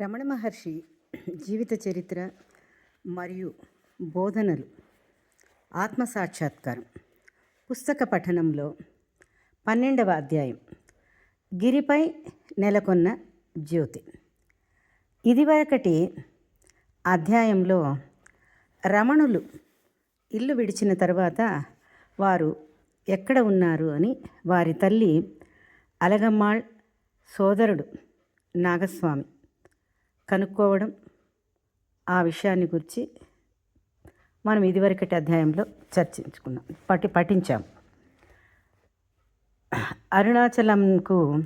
రమణ మహర్షి జీవిత చరిత్ర మరియు బోధనలు. ఆత్మ సాక్షాత్కారం. పుస్తక పఠనంలో పన్నెండవ అధ్యాయం. గిరిపై నెలకొన్న జ్యోతి. ఇదివరకటి అధ్యాయంలో రమణులు ఇల్లు విడిచిన తర్వాత వారు ఎక్కడ ఉన్నారు అని వారి తల్లి అలగమ్మాళ్ సోదరుడు నాగస్వామి కనుక్కోవడం ఆ విషయాన్ని గురించి మనం ఇదివరకటి అధ్యాయంలో చర్చించుకున్నాం పటి పఠించాం. అరుణాచలంకు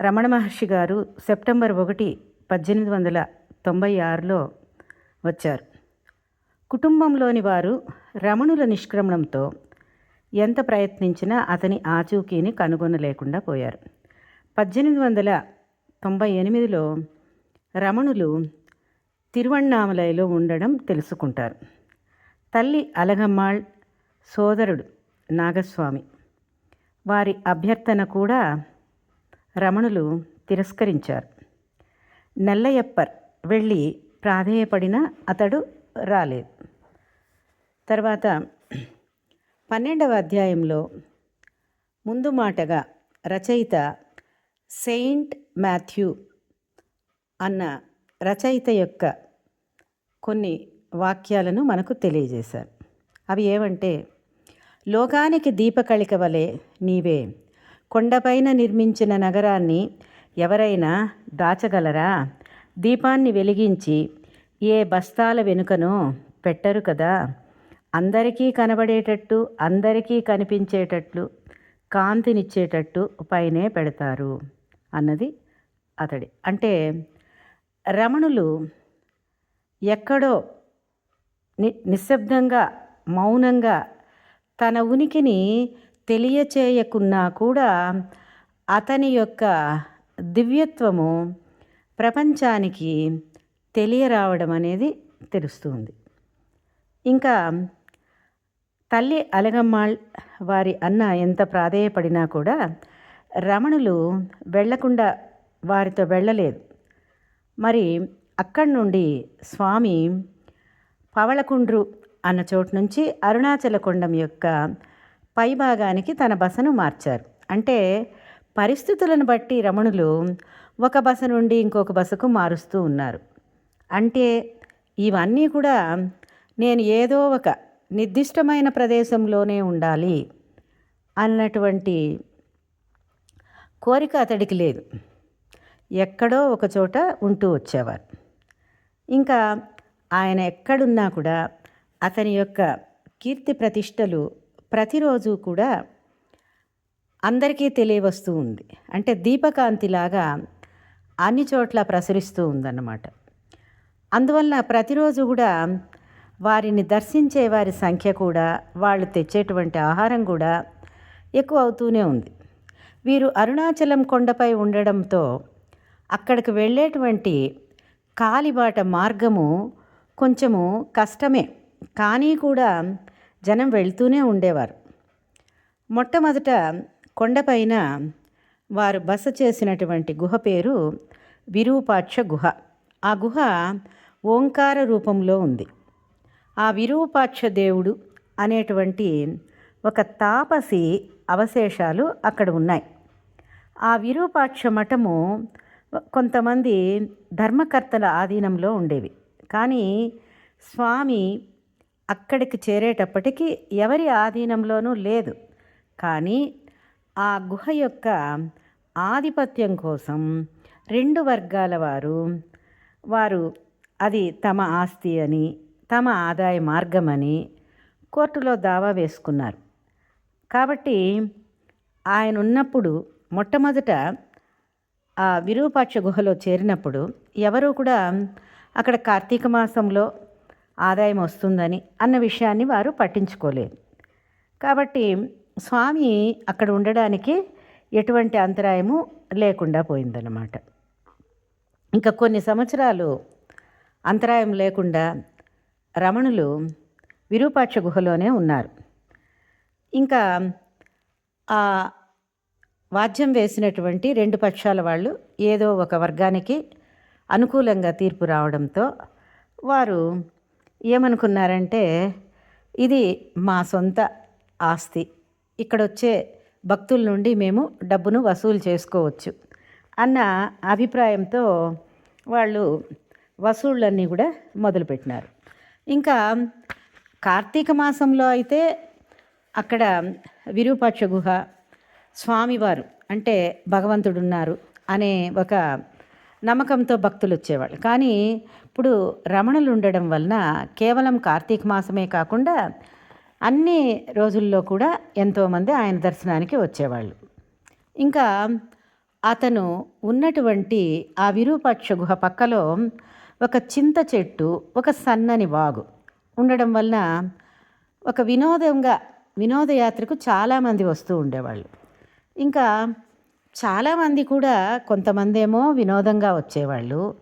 రమణ మహర్షి గారు సెప్టెంబర్ ఒకటి పద్దెనిమిది వందల తొంభై ఆరులో వచ్చారు. కుటుంబంలోని వారు రమణుల నిష్క్రమణంతో ఎంత ప్రయత్నించినా అతని ఆచూకీని కనుగొనలేకుండా పోయారు. పద్దెనిమిది వందల తొంభై ఎనిమిదిలో రమణులు తిరువణ్ణామలైలో ఉండడం తెలుసుకుంటారు. తల్లి అలగమ్మాళ్ సోదరుడు నాగస్వామి. వారి అభ్యర్థన కూడా రమణులు తిరస్కరించారు. నల్లయప్పర్ వెళ్ళి ప్రాధేయపడినా అతడు రాలేదు. తర్వాత పన్నెండవ అధ్యాయంలో ముందు మాటగా రచయిత సెయింట్ మాథ్యూ అన్న రచయిత యొక్క కొన్ని వాక్యాలను మనకు తెలియజేశారు. అవి ఏమంటే లోకానికి దీపకళిక వలె నీవే కొండపైన నిర్మించిన నగరాన్ని ఎవరైనా దాచగలరా? దీపాన్ని వెలిగించి ఏ బస్తాల వెనుకనో పెట్టరు కదా? అందరికీ కనబడేటట్టు అందరికీ కనిపించేటట్లు కాంతినిచ్చేటట్టు పైనే పెడతారు. అన్నది అతడి. అంటే రమణులు ఎక్కడో ని నిశ్శబ్దంగా మౌనంగా తన ఉనికిని తెలియచేయకున్నా కూడా అతని యొక్క దివ్యత్వము ప్రపంచానికి తెలియరావడం అనేది తెలుస్తుంది. ఇంకా తల్లి అలగమ్మాళ్ వారి అన్న ఎంత ప్రాధేయపడినా కూడా రమణులు వెళ్ళకుండా వారితో వెళ్ళలేదు. మరి అక్కడి నుండి స్వామి పవళకుండ్రు అన్న చోటు నుంచి అరుణాచల కొండం యొక్క పైభాగానికి తన బసను మార్చారు. అంటే పరిస్థితులను బట్టి రమణులు ఒక బస నుండి ఇంకొక బసకు మారుస్తూ ఉన్నారు. అంటే ఇవన్నీ కూడా నేను ఏదో ఒక నిర్దిష్టమైన ప్రదేశంలోనే ఉండాలి అన్నటువంటి కోరిక అతడికి లేదు. ఎక్కడో ఒక చోట ఉంటూ వచ్చేవారు. ఇంకా ఆయన ఎక్కడున్నా కూడా అతని యొక్క కీర్తి ప్రతిష్టలు ప్రతిరోజు కూడా అందరికీ తెలియవస్తూ ఉంది. అంటే దీపకాంతిలాగా అన్ని చోట్ల ప్రసరిస్తూ ఉందన్నమాట. అందువల్ల ప్రతిరోజు కూడా వారిని దర్శించే వారి సంఖ్య కూడా వాళ్ళు తెచ్చేటువంటి ఆహారం కూడా ఎక్కువ అవుతూనే ఉంది. వీరు అరుణాచలం కొండపై ఉండడంతో అక్కడికి వెళ్ళేటువంటి కాలిబాట మార్గము కొంచెము కష్టమే. కానీ కూడా జనం వెళ్తూనే ఉండేవారు. మొట్టమొదట కొండపైన వారు బస చేసినటువంటి గుహ పేరు విరూపాక్ష గుహ. ఆ గుహ ఓంకార రూపంలో ఉంది. ఆ విరూపాక్ష దేవుడు అనేటువంటి ఒక తాపసి అవశేషాలు అక్కడ ఉన్నాయి. ఆ విరూపాక్ష మఠము కొంతమంది ధర్మకర్తల ఆధీనంలో ఉండేవి. కానీ స్వామి అక్కడికి చేరేటప్పటికీ ఎవరి ఆధీనంలోనూ లేదు. కానీ ఆ గుహ యొక్క ఆధిపత్యం కోసం రెండు వర్గాల వారు వారు అది తమ ఆస్తి అని తమ ఆదాయ మార్గమని కోర్టులో దావా వేసుకున్నారు. కాబట్టి ఆయన ఉన్నప్పుడు మొట్టమొదట ఆ విరూపాక్ష గుహలో చేరినప్పుడు ఎవరూ కూడా అక్కడ కార్తీక మాసంలో ఆదాయం వస్తుందని అన్న విషయాన్ని వారు పట్టించుకోలేదు. కాబట్టి స్వామి అక్కడ ఉండడానికి ఎటువంటి అంతరాయము లేకుండా పోయిందన్నమాట. ఇంకా కొన్ని సంవత్సరాలు అంతరాయం లేకుండా రమణులు విరూపాక్ష గుహలోనే ఉన్నారు. ఇంకా ఆ వాద్యం వేసినటువంటి రెండు పక్షాల వాళ్ళు ఏదో ఒక వర్గానికి అనుకూలంగా తీర్పు రావడంతో వారు ఏమనుకున్నారంటే ఇది మా సొంత ఆస్తి. ఇక్కడ వచ్చే భక్తుల నుండి మేము డబ్బును వసూలు చేసుకోవచ్చు అన్న అభిప్రాయంతో వాళ్ళు వసూళ్ళన్నీ కూడా మొదలుపెట్టినారు. ఇంకా కార్తీక మాసంలో అయితే అక్కడ విరూపాక్ష గుహ స్వామివారు అంటే భగవంతుడు ఉన్నారు అనే ఒక నమ్మకంతో భక్తులు వచ్చేవాళ్ళు. కానీ ఇప్పుడు రమణులు ఉండడం వలన కేవలం కార్తీక మాసమే కాకుండా అన్ని రోజుల్లో కూడా ఎంతోమంది ఆయన దర్శనానికి వచ్చేవాళ్ళు. ఇంకా అతను ఉన్నటువంటి ఆ విరూపాక్ష గుహ పక్కలో ఒక చింత చెట్టు ఒక సన్నని వాగు ఉండడం వలన ఒక వినోదంగా వినోదయాత్రకు చాలామంది వస్తూ ఉండేవాళ్ళు. ఇంకా చాలామంది కూడా కొంతమంది ఏమో వినోదంగా వచ్చేవాళ్ళు.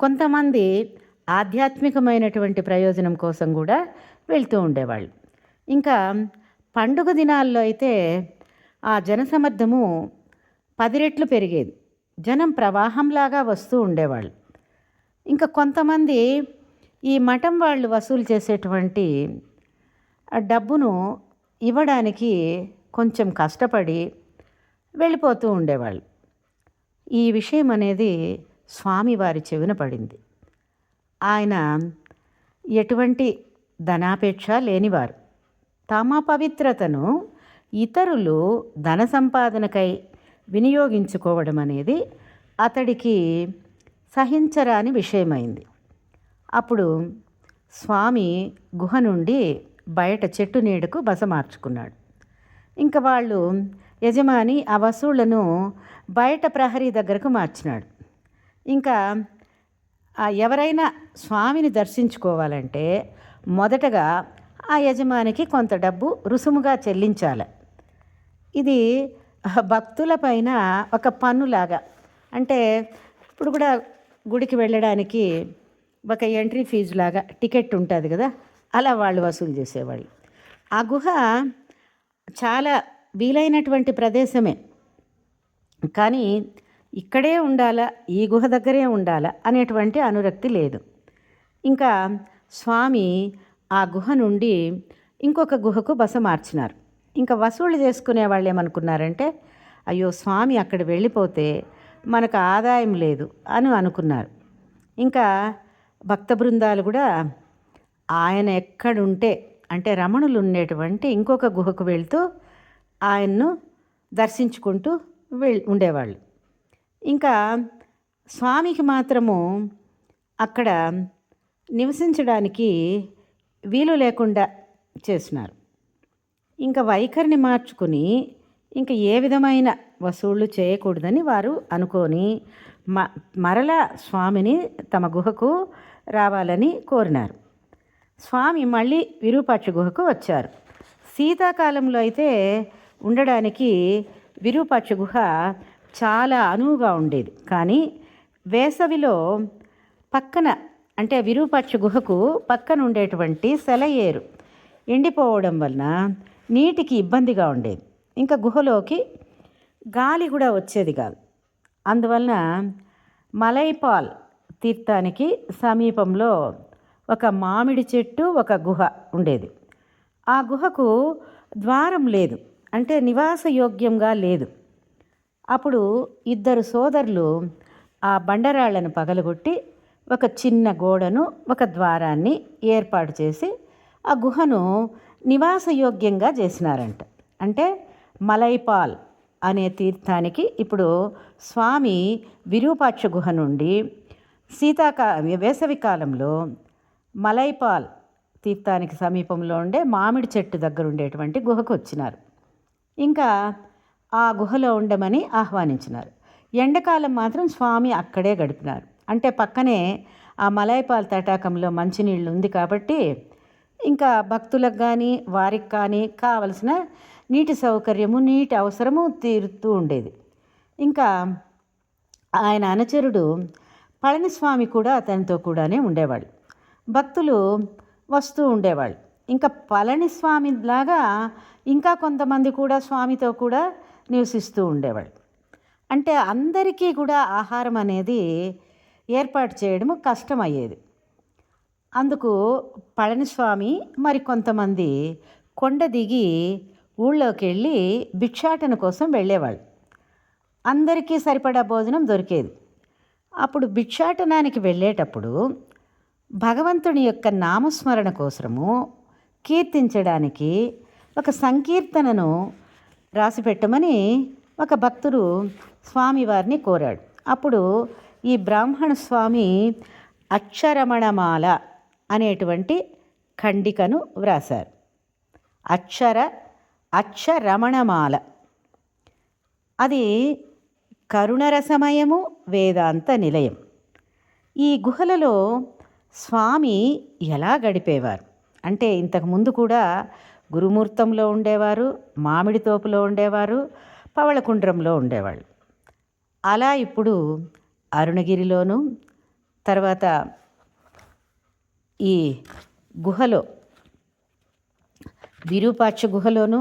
కొంతమంది ఆధ్యాత్మికమైనటువంటి ప్రయోజనం కోసం కూడా వెళ్తూ ఉండేవాళ్ళు. ఇంకా పండుగ దినాల్లో అయితే ఆ జనసమర్థము పది రెట్లు పెరిగేది. జనం ప్రవాహంలాగా వస్తూ ఉండేవాళ్ళు. ఇంకా కొంతమంది ఈ మఠం వాళ్ళు వసూలు చేసేటువంటి డబ్బును ఇవ్వడానికి కొంచెం కష్టపడి వెళ్ళిపోతూ ఉండేవాళ్ళు. ఈ విషయం అనేది స్వామివారి చెవిన పడింది. ఆయన ఎటువంటి ధనాపేక్ష లేనివారు. తమ పవిత్రతను ఇతరులు ధన సంపాదనకై వినియోగించుకోవడం అనేది అతడికి సహించరాని విషయమైంది. అప్పుడు స్వామి గుహ నుండి బయట చెట్టు నీడకు బస మార్చుకున్నాడు ఇంకా వాళ్ళు యజమాని ఆ వసూళ్ళను బయట ప్రహరీ దగ్గరకు మార్చినాడు. ఇంకా ఆ ఎవరైనా స్వామిని దర్శించుకోవాలంటే మొదటగా ఆ యజమానికి కొంత డబ్బు రుసుముగా చెల్లించాలి. ఇది భక్తుల పైన ఒక పన్నులాగా. అంటే ఇప్పుడు కూడా గుడికి వెళ్ళడానికి ఒక ఎంట్రీ ఫీజు లాగా టికెట్ ఉంటుంది కదా. అలా వాళ్ళు వసూలు చేసేవాళ్ళు. ఆ గుహ చాలా వీలైనటువంటి ప్రదేశమే. కానీ ఇక్కడే ఉండాలా ఈ గుహ దగ్గరే ఉండాలా అనేటువంటి అనురక్తి లేదు. ఇంకా స్వామి ఆ గుహ నుండి ఇంకొక గుహకు బస మార్చినారు ఇంకా వసూళ్ళు చేసుకునే వాళ్ళు ఏమనుకున్నారంటే అయ్యో స్వామి అక్కడ వెళ్ళిపోతే మనకు ఆదాయం లేదు అని అనుకున్నారు. ఇంకా భక్త బృందాలు కూడా ఆయన ఎక్కడుంటే అంటే రమణులు ఉండేటువంటి ఇంకొక గుహకు వెళ్తూ ఆయన్ను దర్శించుకుంటూ వెళ్ ఉండేవాళ్ళు. ఇంకా స్వామికి మాత్రము అక్కడ నివసించడానికి వీలు లేకుండా చేసినారు. ఇంకా వైఖరిని మార్చుకుని ఇంకా ఏ విధమైన వసూళ్ళు చేయకూడదని వారు అనుకొని మ మరల స్వామిని తమ గుహకు రావాలని కోరినారు. స్వామి మళ్ళీ విరూపాక్ష గుహకు వచ్చారు. శీతాకాలంలో అయితే ఉండడానికి విరూపాక్ష గుహ చాలా అనువుగా ఉండేది. కానీ వేసవిలో పక్కన అంటే విరూపాక్ష గుహకు పక్కన ఉండేటువంటి సెలయేరు ఎండిపోవడం వలన నీటికి ఇబ్బందిగా ఉండేది. ఇంకా గుహలోకి గాలి కూడా వచ్చేది కాదు. అందువలన మలైపాల్ తీర్థానికి సమీపంలో ఒక మామిడి చెట్టు ఒక గుహ ఉండేది. ఆ గుహకు ద్వారం లేదు. అంటే నివాసయోగ్యంగా లేదు. అప్పుడు ఇద్దరు సోదరులు ఆ బండరాళ్ళను పగలగొట్టి ఒక చిన్న గోడను ఒక ద్వారాన్ని ఏర్పాటు చేసి ఆ గుహను నివాసయోగ్యంగా చేసినారంట. అంటే మలైపాల్ అనే తీర్థానికి ఇప్పుడు స్వామి విరూపాక్ష గుహ నుండి శీతాకా వేసవి కాలంలో మలైపాల్ తీర్థానికి సమీపంలో ఉండే మామిడి చెట్టు దగ్గర ఉండేటువంటి గుహకు వచ్చినారు. ఇంకా ఆ గుహలో ఉండమని ఆహ్వానించినారు. ఎండకాలం మాత్రం స్వామి అక్కడే గడిపినారు. అంటే పక్కనే ఆ మలైపాల్ తటాకంలో మంచినీళ్ళు ఉంది కాబట్టి ఇంకా భక్తులకు కానీ వారికి కానీ కావలసిన నీటి సౌకర్యము నీటి అవసరము తీరుతూ ఉండేది. ఇంకా ఆయన అనుచరుడు పళనిస్వామి కూడా అతనితో కూడానే ఉండేవాళ్ళు. భక్తులు వస్తూ ఉండేవాళ్ళు. ఇంకా పళనిస్వామి లాగా ఇంకా కొంతమంది కూడా స్వామితో కూడా నివసిస్తూ ఉండేవాళ్ళు. అంటే అందరికీ కూడా ఆహారం అనేది ఏర్పాటు చేయడము కష్టమయ్యేది. అందుకు పళనిస్వామి మరి కొంతమంది కొండ దిగి ఊళ్ళోకి వెళ్ళి భిక్షాటన కోసం వెళ్ళేవాళ్ళు. అందరికీ సరిపడా భోజనం దొరికేది. అప్పుడు భిక్షాటనానికి వెళ్ళేటప్పుడు భగవంతుని యొక్క నామస్మరణ కోసము కీర్తించడానికి ఒక సంకీర్తనను రాసిపెట్టమని ఒక భక్తుడు స్వామివారిని కోరాడు. అప్పుడు ఈ బ్రాహ్మణ స్వామి అక్షరమణమాల అనేటువంటి ఖండికను వ్రాసారు అక్షర అక్షరమణమాల. అది కరుణరసమయము వేదాంత నిలయం. ఈ గుహలలో స్వామి ఎలా గడిపేవారు? అంటే ఇంతకుముందు కూడా గురుమూర్తంలో ఉండేవారు మామిడి తోపులో ఉండేవారు పవళకుండ్రంలో ఉండేవాళ్ళు. అలా ఇప్పుడు అరుణగిరిలోను తర్వాత ఈ గుహలో విరూపాక్ష గుహలోను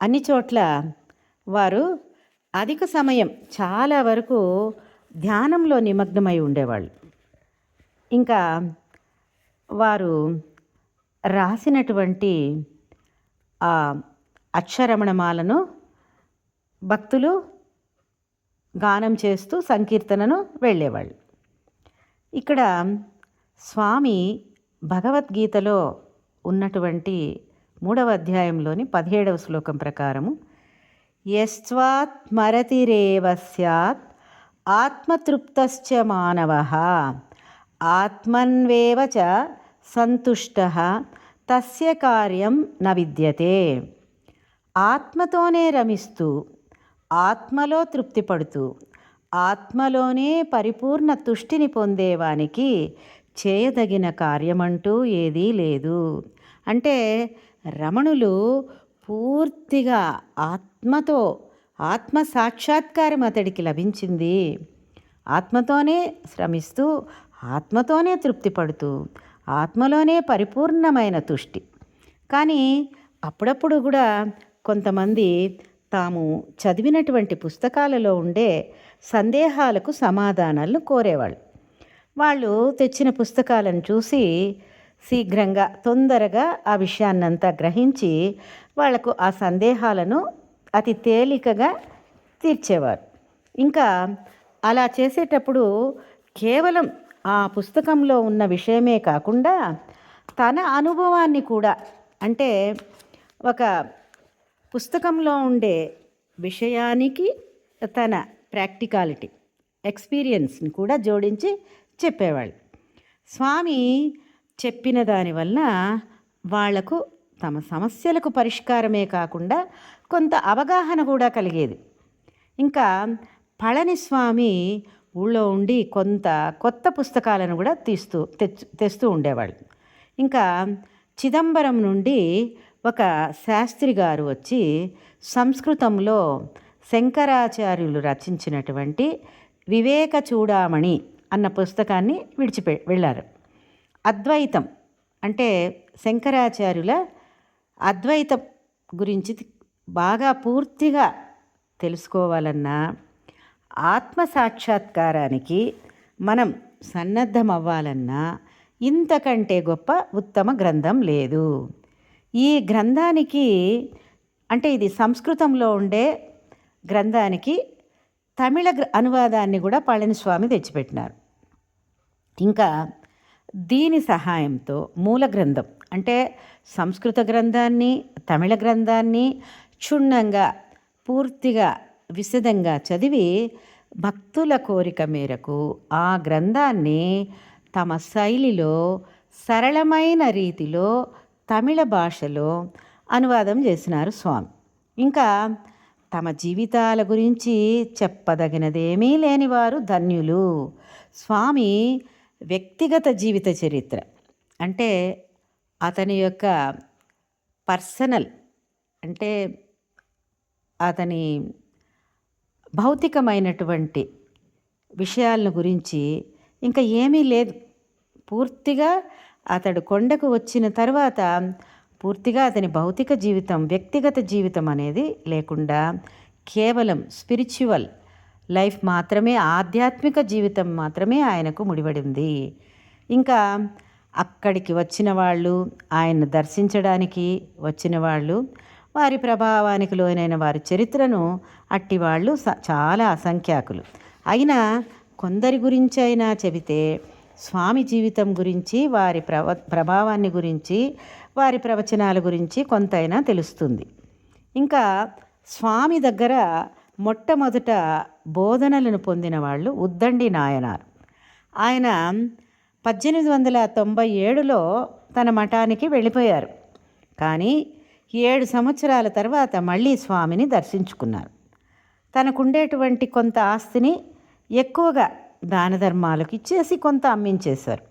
అన్ని చోట్ల వారు అధిక సమయం చాలా వరకు ధ్యానంలో నిమగ్నమై ఉండేవాళ్ళు. ఇంకా వారు రాసినటువంటి ఆ అక్షరమణమాలను భక్తులు గానం చేస్తూ సంకీర్తనను వెళ్ళేవాళ్ళు. ఇక్కడ స్వామి భగవద్గీతలో ఉన్నటువంటి మూడవ అధ్యాయంలోని పదిహేడవ శ్లోకం ప్రకారము యస్వాత్మరతిరేవ సత్ ఆత్మతృప్తశ్చ మానవ ఆత్మన్వేవ చ సంతుష్ట తస్య కార్యం న విద్యతే ఆత్మతోనే రమిస్తూ ఆత్మలో తృప్తి పడుతూ ఆత్మలోనే పరిపూర్ణ తుష్టిని పొందేవానికి చేయదగిన కార్యమంటూ ఏదీ లేదు। అంటే రమణులు పూర్తిగా ఆత్మతో ఆత్మ సాక్షాత్కారం అతడికి లభించింది. ఆత్మతోనే శ్రమిస్తూ ఆత్మతోనే తృప్తి పడుతూ ఆత్మలోనే పరిపూర్ణమైన తుష్టి. కానీ అప్పుడప్పుడు కూడా కొంతమంది తాము చదివినటువంటి పుస్తకాలలో ఉండే సందేహాలకు సమాధానాలను కోరేవాళ్ళు. వాళ్ళు తెచ్చిన పుస్తకాలను చూసి శీఘ్రంగా తొందరగా ఆ విషయాన్నంతా గ్రహించి వాళ్ళకు ఆ సందేహాలను అతి తేలికగా తీర్చేవారు. ఇంకా అలా చేసేటప్పుడు కేవలం ఆ పుస్తకంలో ఉన్న విషయమే కాకుండా తన అనుభవాన్ని కూడా అంటే ఒక పుస్తకంలో ఉండే విషయానికి తన ప్రాక్టికాలిటీ ఎక్స్పీరియన్స్ని కూడా జోడించి చెప్పేవాళ్ళు. స్వామి చెప్పిన దానివల్ల వాళ్ళకు తమ సమస్యలకు పరిష్కారమే కాకుండా కొంత అవగాహన కూడా కలిగేది. ఇంకా పళనిస్వామి ఊళ్ళో ఉండి కొంత కొత్త పుస్తకాలను కూడా తీస్తూ తెచ్చు తెస్తూ ఉండేవాళ్ళు. ఇంకా చిదంబరం నుండి ఒక శాస్త్రి గారు వచ్చి సంస్కృతంలో శంకరాచార్యులు రచించినటువంటి వివేక చూడామణి అన్న పుస్తకాన్ని విడిచిపె వెళ్ళారు. అద్వైతం. అంటే శంకరాచార్యుల అద్వైతం గురించి బాగా పూర్తిగా తెలుసుకోవాలన్నా ఆత్మ సాక్షాత్కారానికి మనం సన్నద్ధం అవ్వాలన్నా ఇంతకంటే గొప్ప ఉత్తమ గ్రంథం లేదు. ఈ గ్రంథానికి అంటే ఇది సంస్కృతంలో ఉండే గ్రంథానికి తమిళ అనువాదాన్ని కూడా పళనిస్వామి తెచ్చిపెట్టినారు. ఇంకా దీని సహాయంతో మూల గ్రంథం అంటే సంస్కృత గ్రంథాన్ని తమిళ గ్రంథాన్ని క్షుణ్ణంగా పూర్తిగా విశదంగా చదివి భక్తుల కోరిక మేరకు ఆ గ్రంథాన్ని తమ శైలిలో సరళమైన రీతిలో తమిళ భాషలో అనువాదం చేసినారు స్వామి. ఇంకా తమ జీవితాల గురించి చెప్పదగినదేమీ లేనివారు ధన్యులు. స్వామి వ్యక్తిగత జీవిత చరిత్ర. అంటే అతని యొక్క పర్సనల్ అంటే అతని భౌతికమైనటువంటి విషయాలను గురించి ఇంకా ఏమీ లేదు. పూర్తిగా అతడు కొండకు వచ్చిన తర్వాత పూర్తిగా అతని భౌతిక జీవితం వ్యక్తిగత జీవితం అనేది లేకుండా కేవలం స్పిరిచువల్ లైఫ్ మాత్రమే ఆధ్యాత్మిక జీవితం మాత్రమే ఆయనకు ముడిపడింది. ఇంకా అక్కడికి వచ్చిన వాళ్ళు ఆయన దర్శించడానికి వచ్చిన వాళ్ళు వారి ప్రభావానికి లోనైన వారి చరిత్రను అట్టి వాళ్ళు స- చాలా అసంఖ్యాకులు. అయినా కొందరి గురించి అయినా చెబితే స్వామి జీవితం గురించి వారి ప్రవ ప్రభావాన్ని గురించి వారి ప్రవచనాల గురించి కొంతైనా తెలుస్తుంది. ఇంకా స్వామి దగ్గర మొట్టమొదట బోధనలను పొందిన వాళ్ళు ఉద్దండి నాయనార్. ఆయన పద్దెనిమిది వందల తొంభై ఏడులో తన మఠానికి వెళ్ళిపోయారు. కానీ ఏడు సంవత్సరాల తర్వాత మళ్ళీ స్వామిని దర్శించుకున్నారు. తనకుండేటువంటి కొంత ఆస్తిని ఎక్కువగా దాన ధర్మాలకు ఇచ్చేసి కొంత అమ్మించేశారు.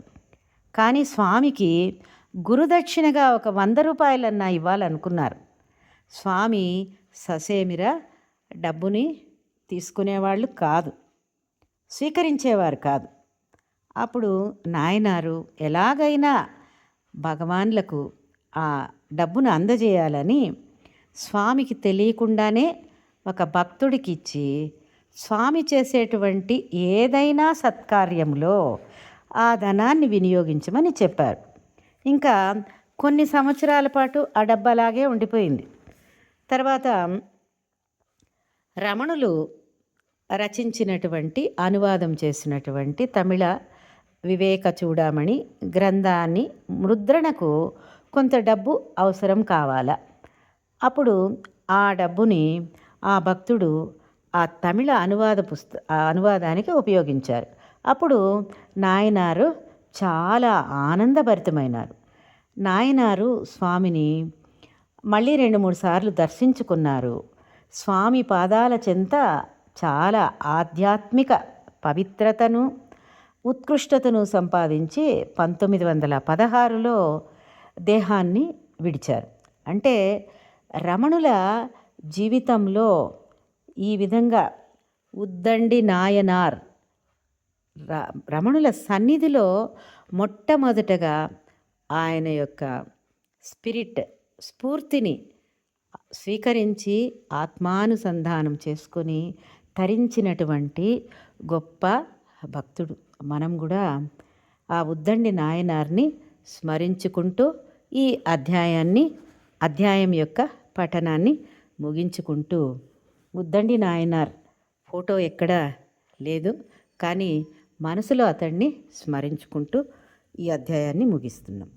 కానీ స్వామికి గురుదక్షిణగా ఒక వంద రూపాయలన్నా ఇవ్వాలనుకున్నారు. స్వామి ససేమిరా డబ్బుని తీసుకునేవాళ్ళు కాదు. స్వీకరించేవారు కాదు. అప్పుడు నాయనారు ఎలాగైనా భగవాన్లకు ఆ డబ్బును అందజేయాలని స్వామికి తెలియకుండానే ఒక భక్తుడికి ఇచ్చి స్వామి చేసేటువంటి ఏదైనా సత్కార్యంలో ఆ ధనాన్ని వినియోగించమని చెప్పారు. ఇంకా కొన్ని సంవత్సరాల పాటు ఆ డబ్బు అలాగే ఉండిపోయింది. తర్వాత రమణులు రచించినటువంటి అనువాదం చేసినటువంటి తమిళ వివేక చూడామణి గ్రంథాన్ని ముద్రణకు కొంత డబ్బు అవసరం కావాలా. అప్పుడు ఆ డబ్బుని ఆ భక్తుడు ఆ తమిళ అనువాద పుస్త అనువాదానికి ఉపయోగించారు. అప్పుడు నాయనారు చాలా ఆనందభరితమైనారు. నాయనారు స్వామిని మళ్ళీ రెండు మూడు సార్లు దర్శించుకున్నారు. స్వామి పాదాల చెంత చాలా ఆధ్యాత్మిక పవిత్రతను ఉత్కృష్టతను సంపాదించి పంతొమ్మిది వందల పదహారులో దేహాన్ని విడిచారు. అంటే రమణుల జీవితంలో ఈ విధంగా ఉద్దండి నాయనార్ ర- రమణుల సన్నిధిలో మొట్టమొదటగా ఆయన యొక్క స్పిరిట్ స్ఫూర్తిని స్వీకరించి ఆత్మానుసంధానం చేసుకొని తరించినటువంటి గొప్ప భక్తుడు. మనం కూడా ఆ ఉద్దండి నాయనార్ని స్మరించుకుంటూ ఈ అధ్యాయాన్ని అధ్యాయం యొక్క పఠనాన్ని ముగించుకుంటూ ఉద్దండి నాయనార్ ఫోటో ఎక్కడా లేదు కానీ మనసులో అతన్ని స్మరించుకుంటూ ఈ అధ్యాయాన్ని ముగిస్తున్నాం.